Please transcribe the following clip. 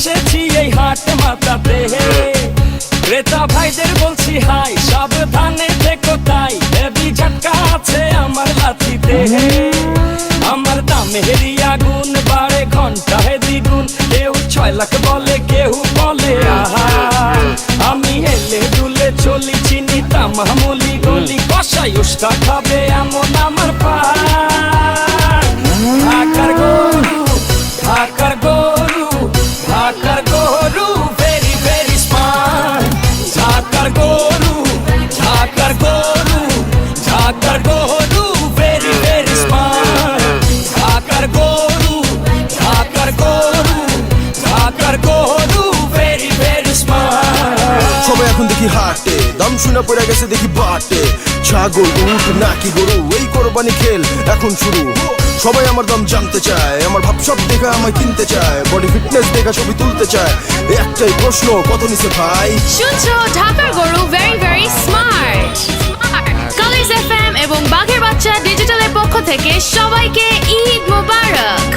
এসেছি এই হাট মাতাতে ক্রেতা ভাইদের বলছি, হাই, সাবধানে থেকো তাই। হেভি ঝটকা আছে আমার হাতিতে। আমার দামে হেরিয়া গুণ বাড়ে ঘণ্টা হে দ্বিগুণ। কেউ ছয় লাখ বলে, কেউ বলে, আহা, আমি হেলে দুলে চলি, চিনি তামামুলি গলি কষাই উষ্টা খাবে এমন আমার দেখি হাটে। দাম শুনে পড়ে গেছে, দেখি বাটে। ছাগল উঠ নাকি গরু, এই কোরবানি খেল এখন শুরু। সবাই আমার দাম জানতে চায়, আমার ভাবসব দেখা আমায় কিনতে চায় বডি ফিটনেস দেখা ছবি তুলতে চায়। একটাই প্রশ্ন, কত নিছে ভাই? শুনছো, ঢাকার গরু ভেরি ভেরি স্মার্ট কালিজ এফএম এবং বাঘের বাচ্চা ডিজিটালের পক্ষ থেকে সবাইকে ঈদ মোবারক।